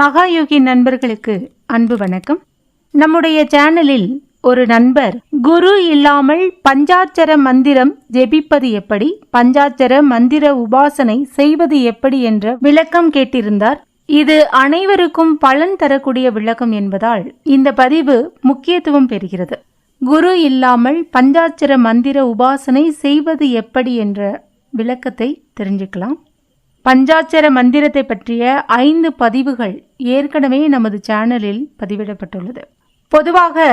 மகாயோகி நண்பர்களுக்கு அன்பு வணக்கம். நம்முடைய சேனலில் ஒரு நண்பர் குரு இல்லாமல் பஞ்சாட்சர மந்திரம் ஜெபிப்பது எப்படி பஞ்சாட்சர மந்திர உபாசனை செய்வது எப்படி என்ற விளக்கம் கேட்டிருந்தார். இது அனைவருக்கும் பலன் தரக்கூடிய விளக்கம் என்பதால் இந்த பதிவு முக்கியத்துவம் பெறுகிறது. குரு இல்லாமல் பஞ்சாட்சர மந்திர உபாசனை செய்வது எப்படி என்ற விளக்கத்தை தெரிஞ்சுக்கலாம். பஞ்சாட்சர மந்திரத்தை பற்றிய ஐந்து பதிவுகள் ஏற்கனவே நமது சேனலில் பதிவிடப்பட்டுள்ளது. பொதுவாக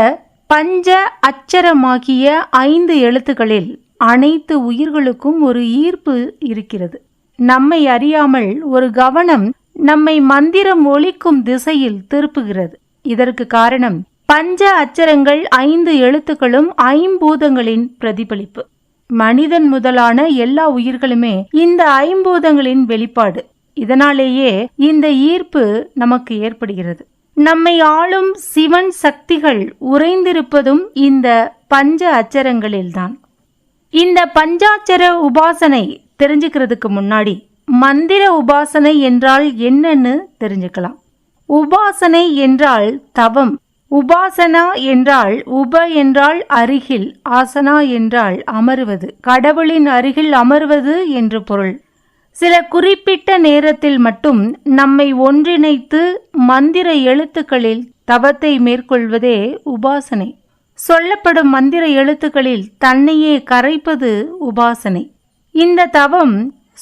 பஞ்ச அச்சரமாகிய ஐந்து எழுத்துக்களில் அனைத்து உயிர்களுக்கும் ஒரு ஈர்ப்பு இருக்கிறது. நம்மை அறியாமல் ஒரு கவனம் நம்மை மந்திரம் ஒலிக்கும் திசையில் திருப்புகிறது. இதற்கு காரணம் பஞ்ச அச்சரங்கள் ஐந்து எழுத்துக்களும் ஐம்பூதங்களின் பிரதிபலிப்பு. மனிதன் முதலான எல்லா உயிர்களுமே இந்த ஐம்பூதங்களின் வெளிப்பாடு. இதனாலேயே இந்த ஈர்ப்பு நமக்கு ஏற்படுகிறது. நம்மை ஆளும் சிவன் சக்திகள் உறைந்திருப்பதும் இந்த பஞ்ச அச்சரங்களில்தான். இந்த பஞ்சாட்சர உபாசனை தெரிஞ்சுக்கிறதுக்கு முன்னாடி மந்திர உபாசனை என்றால் என்னன்னு தெரிஞ்சுக்கலாம். உபாசனை என்றால் தவம். உபாசனா என்றால் உப என்றால் அருகில் ஆசனா என்றால் அமருவது கடவுளின் அருகில் அமர்வது என்று பொருள். சில குறிப்பிட்ட நேரத்தில் மட்டும் நம்மை ஒன்றிணைத்து மந்திர எழுத்துக்களில் தவத்தை மேற்கொள்வதே உபாசனை. சொல்லப்படும் மந்திர எழுத்துக்களில் தன்னையே கரைப்பது உபாசனை. இந்த தவம்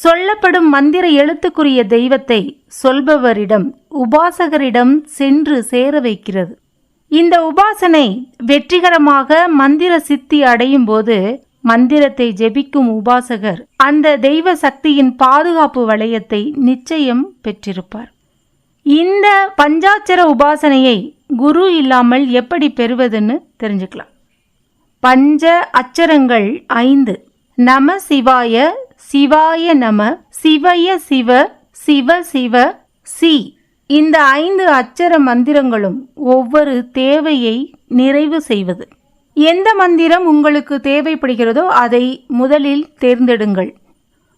சொல்லப்படும் மந்திர எழுத்துக்குரிய தெய்வத்தை சொல்பவரிடம் உபாசகரிடம் சென்று சேர வைக்கிறது. இந்த உபாசனை வெற்றிகரமாக மந்திர சித்தி அடையும் போது மந்திரத்தை ஜெபிக்கும் உபாசகர் அந்த தெய்வ சக்தியின் பாதுகாப்பு வளையத்தை நிச்சயம் பெற்றிருப்பார். இந்த பஞ்சாட்சர உபாசனையை குரு இல்லாமல் எப்படி பெறுவதுன்னு தெரிஞ்சுக்கலாம். பஞ்ச அச்சரங்கள் ஐந்து. நம சிவாய சிவாய நம சிவய சிவ சிவ சிவ சி. இந்த ஐந்து அச்சர மந்திரங்களும் ஒவ்வொரு தேவையை நிறைவு செய்வது. எந்த மந்திரம் உங்களுக்கு தேவைப்படுகிறதோ அதை முதலில் தேர்ந்தெடுங்கள்.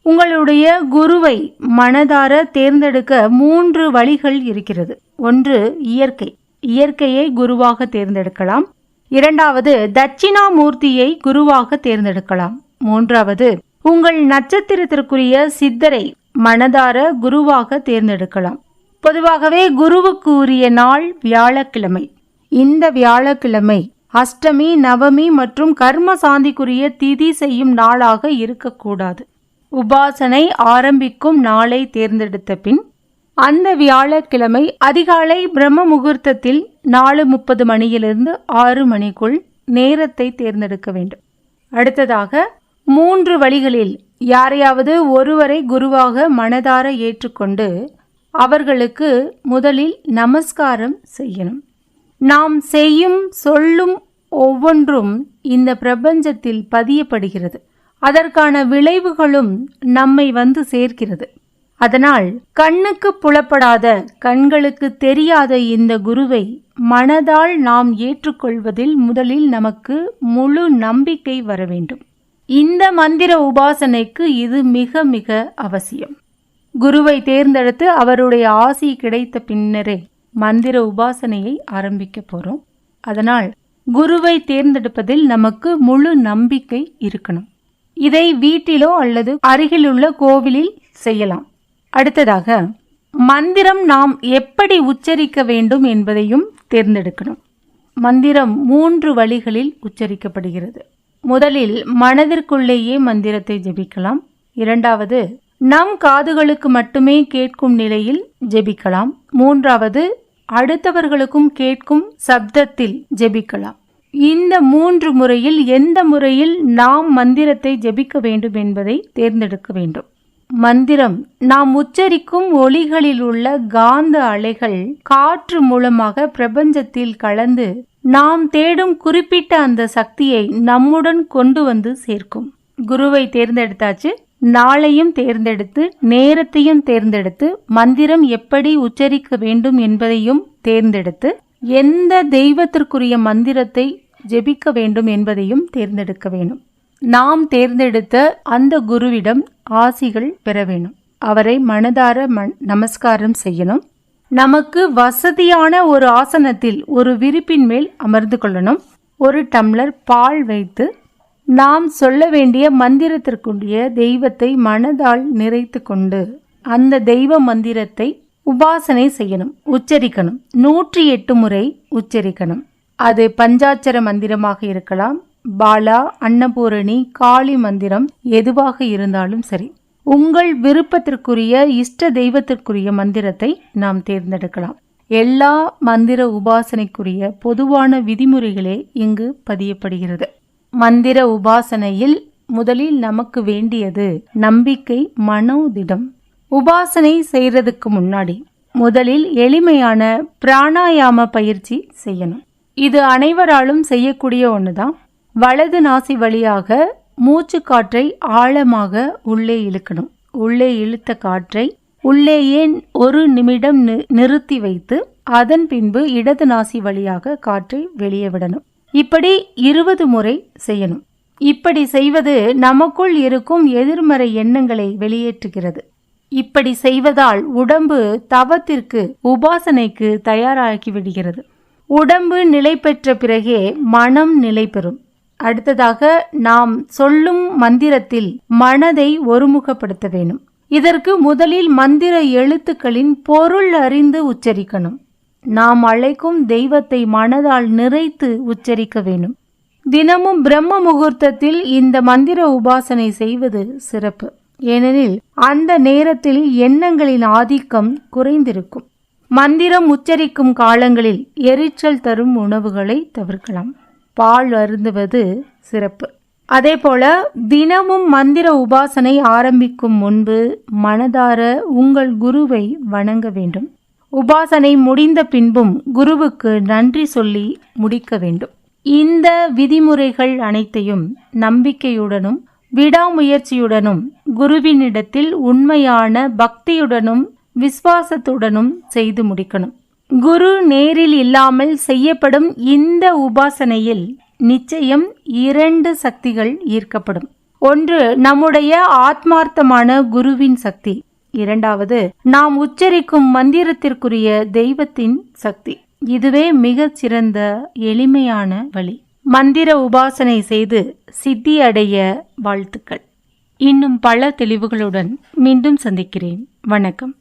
உங்களுடைய குருவை மனதார தேர்ந்தெடுக்க மூன்று வழிகள் இருக்கிறது. ஒன்று இயற்கை. இயற்கையை குருவாக தேர்ந்தெடுக்கலாம். இரண்டாவது தட்சிணாமூர்த்தியை குருவாக தேர்ந்தெடுக்கலாம். மூன்றாவது உங்கள் நட்சத்திரத்திற்குரிய சித்தரை மனதார குருவாக தேர்ந்தெடுக்கலாம். பொதுவாகவே குருவுக்கு உரிய நாள் வியாழக்கிழமை. இந்த வியாழக்கிழமை அஷ்டமி நவமி மற்றும் கர்ம சாந்திக்குரிய திதி செய்யும் நாளாக இருக்கக்கூடாது. உபாசனை ஆரம்பிக்கும் நாளை தேர்ந்தெடுத்த பின் அந்த வியாழக்கிழமை அதிகாலை பிரம்ம முகூர்த்தத்தில் நாலு முப்பது மணியிலிருந்து ஆறு மணிக்குள் நேரத்தை தேர்ந்தெடுக்க வேண்டும். அடுத்ததாக மூன்று வழிகளில் யாரையாவது ஒருவரை குருவாக மனதார ஏற்றுக்கொண்டு அவர்களுக்கு முதலில் நமஸ்காரம் செய்யணும். நாம் செய்யும் சொல்லும் ஒவ்வொன்றும் இந்த பிரபஞ்சத்தில் பதியப்படுகிறது. அதற்கான விளைவுகளும் நம்மை வந்து சேர்க்கிறது. அதனால் கண்ணுக்கு புலப்படாத கண்களுக்கு தெரியாத இந்த குருவை மனதால் நாம் ஏற்றுக்கொள்வதில் முதலில் நமக்கு முழு நம்பிக்கை வர வேண்டும். இந்த மந்திர உபாசனைக்கு இது மிக மிக அவசியம். குருவை தேர்ந்தெடுத்து அவருடைய ஆசி கிடைத்த பின்னரே மந்திர உபாசனையை ஆரம்பிக்க போகிறோம் அதனால் குருவை தேர்ந்தெடுப்பதில் நமக்கு முழு நம்பிக்கை இருக்கணும். இதை வீட்டிலோ அல்லது அருகிலுள்ள கோவிலில் செய்யலாம். அடுத்ததாக மந்திரம் நாம் எப்படி உச்சரிக்க வேண்டும் என்பதையும் தேர்ந்தெடுக்கணும். மந்திரம் மூன்று வழிகளில் உச்சரிக்கப்படுகிறது. முதலில் மனதிற்குள்ளேயே மந்திரத்தை ஜெபிக்கலாம். இரண்டாவது நம் காதுகளுக்கு மட்டுமே கேட்கும் நிலையில் ஜெபிக்கலாம். மூன்றாவது அடுத்தவர்களுக்கும் கேட்கும் சப்தத்தில் ஜெபிக்கலாம். இந்த மூன்று முறையில் எந்த முறையில் நாம் மந்திரத்தை ஜெபிக்க வேண்டும் என்பதை தேர்ந்தெடுக்க வேண்டும். மந்திரம் நாம் உச்சரிக்கும் ஒளிகளில் உள்ள காந்த அலைகள் காற்று மூலமாக பிரபஞ்சத்தில் கலந்து நாம் தேடும் குறிப்பிட்ட அந்த சக்தியை நம்முடன் கொண்டு வந்து சேர்க்கும். குருவை தேர்ந்தெடுத்தாச்சு. நாளையும் தேர்ந்தெடுத்து நேரத்தையும் தேர்ந்தெடுத்து மந்திரம் எப்படி உச்சரிக்க வேண்டும் என்பதையும் தேர்ந்தெடுத்து எந்த தெய்வத்திற்குரிய மந்திரத்தை ஜெபிக்க வேண்டும் என்பதையும் தேர்ந்தெடுக்க வேண்டும். நாம் தேர்ந்தெடுத்த அந்த குருவிடம் ஆசிகள் பெற வேணும் அவரை மனதார நமஸ்காரம் செய்யணும். நமக்கு வசதியான ஒரு ஆசனத்தில் ஒரு விரிப்பின் மேல் அமர்ந்து கொள்ளணும். ஒரு டம்ளர் பால் வைத்து நாம் சொல்ல வேண்டிய மந்திரத்திற்குரிய தெய்வத்தை மனதால் நிறைத்து கொண்டு அந்த தெய்வ மந்திரத்தை உபாசனை செய்யணும் உச்சரிக்கணும். நூற்றி எட்டு முறை உச்சரிக்கணும். அது பஞ்சாட்சர மந்திரமாக இருக்கலாம் பாலா அன்னபூரணி காளி மந்திரம் எதுவாக இருந்தாலும் சரி. உங்கள் விருப்பத்திற்குரிய இஷ்ட தெய்வத்திற்குரிய மந்திரத்தை நாம் தேர்ந்தெடுக்கலாம். எல்லா மந்திர உபாசனைக்குரிய பொதுவான விதிமுறைகளே இங்கு பதியப்படுகிறது. மந்திர உபாசனையில் முதலில் நமக்கு வேண்டியது நம்பிக்கை மனோதிடம். உபாசனை செய்யறதுக்கு முன்னாடி முதலில் எளிமையான பிராணாயாம பயிற்சி செய்யணும். இது அனைவராலும் செய்யக்கூடிய ஒண்ணுதான். வலது நாசி வழியாக மூச்சு காற்றை ஆழமாக உள்ளே இழுக்கணும். உள்ளே இழுத்த காற்றை உள்ளேயே ஒரு நிமிடம் நி- நிறுத்தி வைத்து அதன் பின்பு இடது நாசி வழியாக காற்றை வெளியே விடணும். இப்படி இருபது முறை செய்யணும். இப்படி செய்வது நமக்குள் இருக்கும் எதிர்மறை எண்ணங்களை வெளியேற்றுகிறது. இப்படி செய்வதால் உடம்பு தவத்திற்கு உபாசனைக்கு தயாராகி விடுகிறது. உடம்பு நிலை பெற்ற பிறகே மனம் நிலை பெறும். அடுத்ததாக நாம் சொல்லும் மந்திரத்தில் மனதை ஒருமுகப்படுத்த வேணும். இதற்கு முதலில் மந்திர எழுத்துக்களின் பொருள் அறிந்து உச்சரிக்கணும். நாம் அழைக்கும் தெய்வத்தை மனதால் நிறைத்து உச்சரிக்க வேண்டும். தினமும் பிரம்ம முகூர்த்தத்தில் இந்த மந்திர உபாசனை செய்வது சிறப்பு. ஏனெனில் அந்த நேரத்தில் எண்ணங்களின் ஆதிக்கம் குறைந்திருக்கும். மந்திரம் உச்சரிக்கும் காலங்களில் எரிச்சல் தரும் உணவுகளை தவிர்க்கலாம். பால் அருந்துவது சிறப்பு. அதேபோல தினமும் மந்திர உபாசனை ஆரம்பிக்கும் முன்பு மனதார உங்கள் குருவை வணங்க வேண்டும். உபாசனை முடிந்த பின்பும் குருவுக்கு நன்றி சொல்லி முடிக்க வேண்டும். இந்த விதிமுறைகள் அனைத்தையும் நம்பிக்கையுடனும் விடாமுயற்சியுடனும் குருவினிடத்தில் உண்மையான பக்தியுடனும் விசுவாசத்துடனும் செய்து முடிக்கணும். குரு நேரில் இல்லாமல் செய்யப்படும் இந்த உபாசனையில் நிச்சயம் இரண்டு சக்திகள் ஈர்க்கப்படும். ஒன்று நம்முடைய ஆத்மார்த்தமான குருவின் சக்தி. இரண்டாவது நாம் உச்சரிக்கும் மந்திரத்திற்குரிய தெய்வத்தின் சக்தி. இதுவே மிகச் சிறந்த எளிமையான வழி. மந்திர உபாசனை செய்து சித்தி அடைய வாழ்த்துக்கள். இன்னும் பல தெளிவுகளுடன் மீண்டும் சந்திக்கிறேன். வணக்கம்.